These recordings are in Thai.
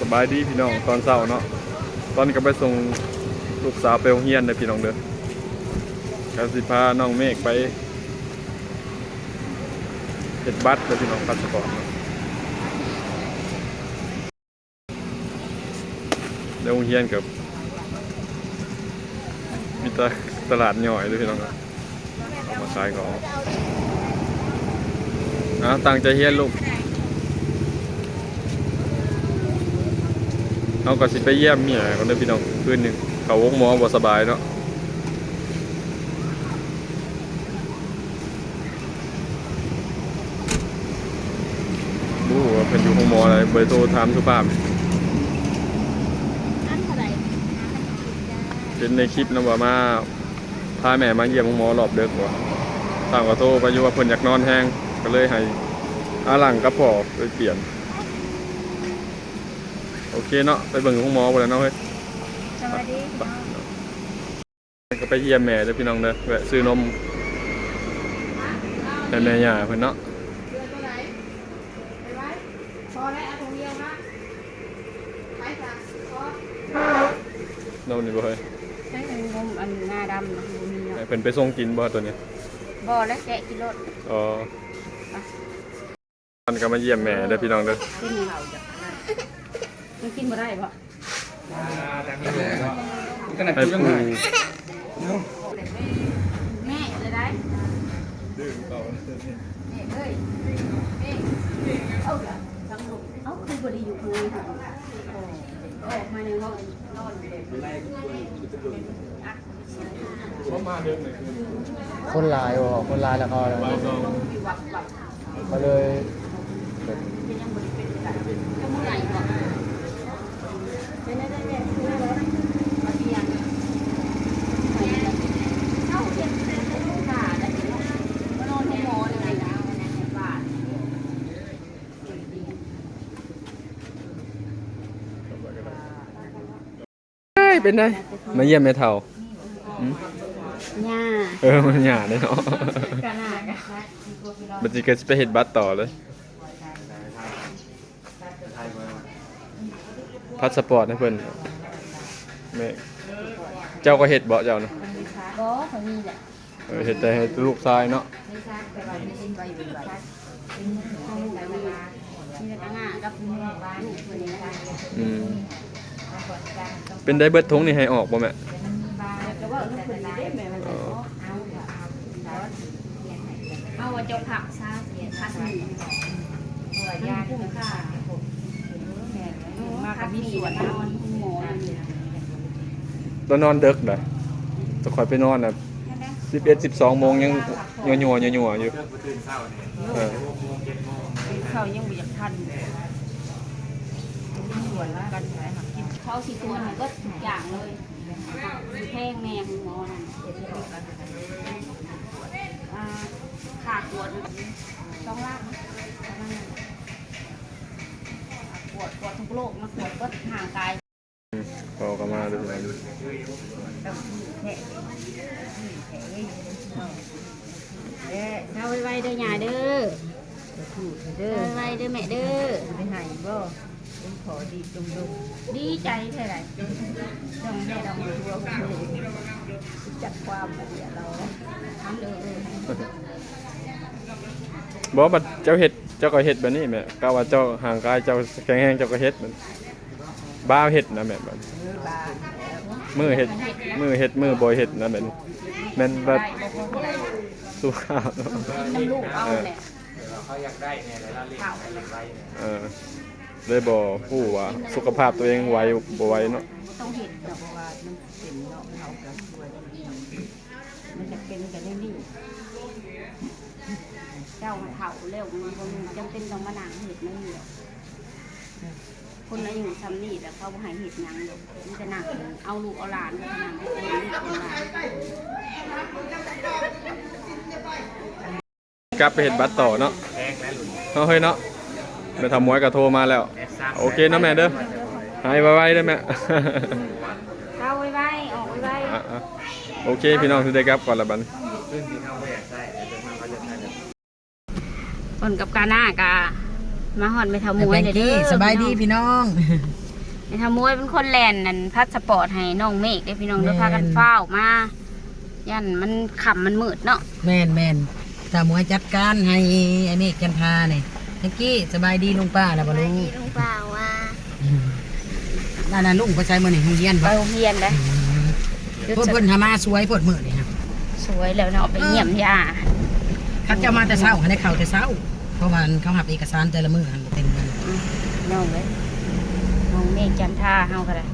สบายดีพี่น้องตอนเช้าเนาะตอนนี้ก็ไปส่งลูกสาวไปโรงเรียนเลยพี่น้องเด้อก็สิพาน้องเมฆไปเฮ็ดบัตรเลยพี่น้องพาสปอร์ตเนาะเดี๋ยวโรงเรียนกับมีแตตลาดย่อยเลยพี่น้องมาขายของอะตั้งใจเรียนลูก เอาก็สิไปเยี่ยมเมียคนเด้อพี่น้องคืนหนึ่งเขาวงหมอบ่สบายเนาะบู้ว่าเพิ่นอยู่ห้องหมออะไรเบอร์โทรถามสุภาพอันเท่าไหร่เห็นในคลิปนะว่ามาพาแม่มาเยี่ยมห้องหมอรอบเดึกว่าต่างก็โทรไปอยู่ว่าเพิ่นอยากนอนแห้งก็เลยให้อาหลังกับพ่อไปเปลี่ยน โอเคเนาะไปเบิ่งห้องหมอบ่แล้วเนาะเฮ้ยสวัสดีก็ไปเยี่ยมแม่เด้อพี่น้องเด้อแวะซื้อนมให้แม่ย่าเพิ่นเนาะเดือนตัวไหนไปไว้พอแล้วเอาถุงเดียวนะไปจ้ะพอนมนี่บ่เฮ้ยใช้ถุงนมอันงาดำนะถุงนี้ให้เนาะเพิ่นไปส่งกินบ่ตัวนี้บ่และแกะกิโลดอ๋อมันก็มาเยี่ยมแม่เด้อพี่น้องเด้อกินเหล้าจ้ะ กินบ่ได้บ่ให้ปูแม่เลยได้แม่เอ้ยแม่เอาละทั้งลูกเอาคือบ่ได้อยู่ข้างในค่ะออกมาในห้องนอนอยู่เลยบ่มาเด้อนี่คนลายบ่คนลายแล้วก็บ่าก็เลยเป็นยังบ่ได้เป็นกันจะมื้อไหนบ่เป็นได้ได้แม่ซื้อแล้วมาเรียนเอาเรียนค่ะได้เนาะมานอนที่หมอเลยนะวันนั้นในบ้าน เฮ้ยเป็นไงมาเยี่ยมแม่เฒ่าอืมย่าเออมันหยาได้เนาะกะหน้ากะบัดนี้ก็สิไปเฮ็ดบัตรต่อเลยพาสปอร์ตให้เพิ่นแม่เจ้าก็เฮ็ดบ่เจ้านะก็เขามีแหละเออเฮ็ดแต่ให้ลูกชายเนาะไม่ทราบแต่ว่าไม่ได้ไปอยู่แบบเป็นข้อมูลแต่ว่ามีแต่งานกับลูกคนนี้นะคะอืม เป็นได้เบิดทงนี่ให้ออกบ่แม่แต่ว่าลูกคนนี้ได้แม่มันจะเอาเอาว่าเจ้าผักซาเสียค่าสนิทตัวยาคุ้มค่ามากับมีสวนนอนคุณหมอตอนนอนดึกได้จะคอยไปนอนน่ะ11 12โมงยังยัวๆยัวๆอยู่เออเขายังไม่อยากทันสวนกันใช้หักกิน เขาสิตัวมันก็ทุกอย่างเลยแพงแม่คุณหมอนั่นขาดปวดสองล่างปวดปวดทุกโรคมาปวดก็ห่างกายพอก็มาดูแลเอาไว้เด้อยาเด้อเด้อไว้เด้อแม่เด้อไปหายบ่ เป็นขอดีจงดงดีใจเท่าไหร่ดองแม่ดองตัวจัดความเสียเราทำเลยบอกว่าเจ้าเฮ็ดเจ้าก็เฮ็ดแบบนี้แม่ก็ว่าเจ้าห่างกายเจ้าแข็งแรงเจ้าก็เฮ็ดมันบ้าเฮ็ดนะแม่แบบเออบาแล้วมือเฮ็ดมือเฮ็ดมือบ่เฮ็ดนะแบบนี้แม่นแบบสุขภาพเนาะน้ำลูกเอาแหละเขาอยากได้เนี่ยแล้วเราเรียกอยากได้เนี่ยเออ เลยบ่ฮู้ว่าสุขภาพตัวเองไหวบ่ไหวเนาะต้องเห็ดดอกเพราะว่ามันเป็นเนาะเราก็ช่วยมันจะเป็นกันได้นี่เจ้าเผาเร็วมันบ่จำเป็นต้องมานั่งเห็ดไม่เหนียวคนนั้นอยุซ้ำนี่แล้วเขาบ่ให้เห็ดยังดอกมันจะหนั่งเอาลูกเอาหลานไปนั่งให้เอาลูกเอาหลานกลับไปเฮ็ดบัตรต่อเนาะเฮ้ยเนาะ แม่ทำมวยก็โทรมาแล้วแอดซักโอเคเนาะแม่เด้อหายไวๆเด้อแม่ เข้าไว้ไว้ออกไว้ไว้อะๆโอเค พี่น้องสิได้กลับก่อนละบัดนี้ซึ่งที่เขาไม่อยากได้แต่เป็นมันเขาจะใช้แบบคนกับกาหน้ากามาหอดไปทำมแม่วยแพงเลยกี้เด้อสบายดีพี่น้อง ไปทำมวยเป็นคนแลนนั่นพัสปอร์ตให้น้องเมฆได้อพี่น้องเด้อแม่นพากันเฝ้าวมา ยันมันขำมันมืดเนาะแม่นแม่นตามวยจัดการให้ไอ้เมฆจันทาเนี่ย แพงกี้สบายดีลุงป้าแล้วบ่ลุงลุงเปล่าว่านั่นน่ะลุงไปใช้มื้อนี่โรงเรียนไปบ่โรงเรียนได้อเพิ่นเพิ่นทำมาสวยเพิ่นมื้อนี่ครับสวยแล้วเนาะไปเยี่ยมยาเขาจะมาแต่เช้าให้ได้เข้าแต่เช้า เพราะว่าเขาหับเอกสารแต่ละมื้อหันบ่เต็มกันน้องเลยน้องเมฆจันทาเฮาก็ได้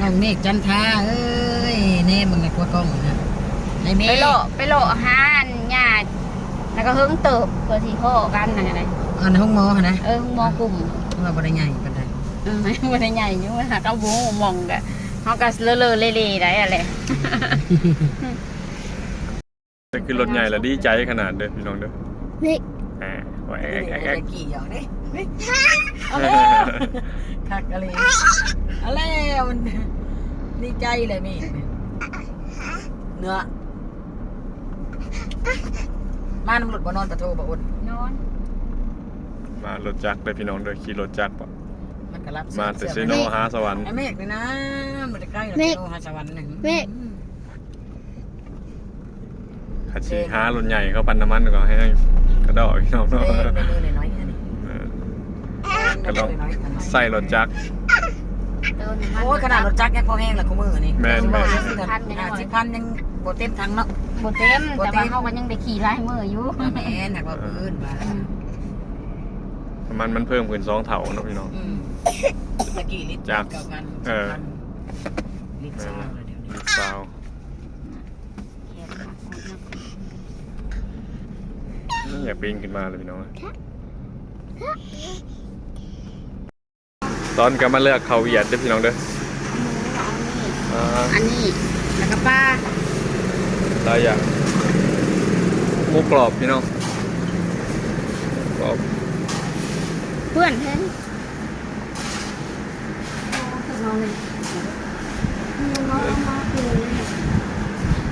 น้องเมฆจันทาเอ้ยแน่มึงในกลัวกล้องนะไอ้เมฆไปโลไปโลอาหารญาติ แล้วก็เฮิงเติบเพื่อที่พ่อกันนั่นไงอันห้องหมอหั่นนะเออหมอกลุ่มว่าบ่ได้ใหญ่ปานใดเออไม่ไม่ได้ใหญ่อยุ่งหาเก้าบูมองกะเขาก็เลอะเลอะเล่ๆได้อะไรแต่คือรถใหญ่และดีใจขนาดเด้อพี่น้องเด้อนี่อ่าว่าแอกแอกแอกกี่อย่างเด้เอาแล้วคักอะไรเอาแล้วมันดีใจเลยเมฆเนื้อ มาน้ำรถบ่นอนประโทบ่อุ่นนอนมารถจักรเด้อพี่น้องเด้อขี่รถจักรบ่มันก็รับมาแต่เซโนหาสวรรค์ไอ้เมฆนี่นะมันจะใกล้หรอกโลหาสวรรค์นี่เมฆขัดสีหารถใหญ่เข้าปันน้ำมันก็ให้กระดอกพี่น้องเด้เนาะในมือน้อยๆอันนี้เออก็ต้องใส่รถจักรเดินโอ้ยขนาดรถจักรยังพอแห้งแล้วกูมือนี่แม่นแม่นห้าสิบพันห้าสิบพันยังบ่เต็มทังเนาะ บเต็มแต่ว่าเขาก็ยังได้ขี่ไล่มืออยู่แม่นหากว่าพื้นว่าอืมน้ำมันมันเพิ่มขึ้นสองเท่าเนาะพี่น้อง อืมตะกี้ลิตรจักรเก้าพันเออ ลิตรแม่สานวแล้วเดี๋ยวนี้ลูกสาวอย่าปีนขึ้นมาเลยพี่น้องตอนก็มาเลือกเขาเหยียดเด้อพี่น้องเด้ออ่าอันนี้แล้วก็ป้า หลายอย่างหมูกรอบพี่น้องกรอบเพื่อนเพื่อนน้องเลยน้องมาคือ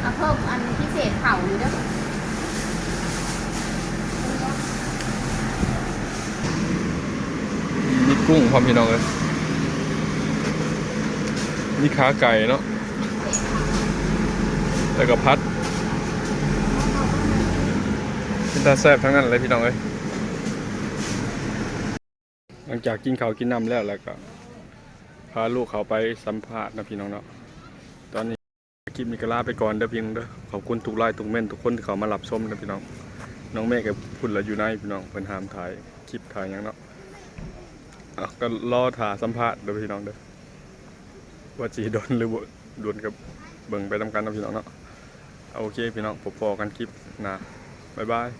เอาเพิ่มอันพิเศษเผานี่เด้อมีกุ้งพร้อมพี่น้องเลยมีขาไก่เนาะแล้วก็พัด เป็นตาแซ่บทั้งนั้นเลยพี่น้องเลยหลังจากกินข้าวกินน้ำแล้วแล้วก็พาลูกเขาไปสัมภาษณ์นะพี่น้องเนาะตอนนี้คลิปนี้ก็ลาไปก่อนเด้อพี่น้องเด้อขอบคุณทุกไลน์ทุกเม่นทุกคนที่เขามารับชมนะพี่น้อง น้องเมฆกับพุ่นละอยู่ในพี่น้องเพิ่นหามถ่ายคลิปถ่ายหยังเนาะอะก็รอถ่าสัมภาษณ์เดี๋ยวพี่น้องเด้อว่าจีดนหรือบ่โดนกับเบิ่งไปทำกันนะพี่น้องเนาะเอาโอเคพี่น้องพบพอกันคลิปนะ 拜拜。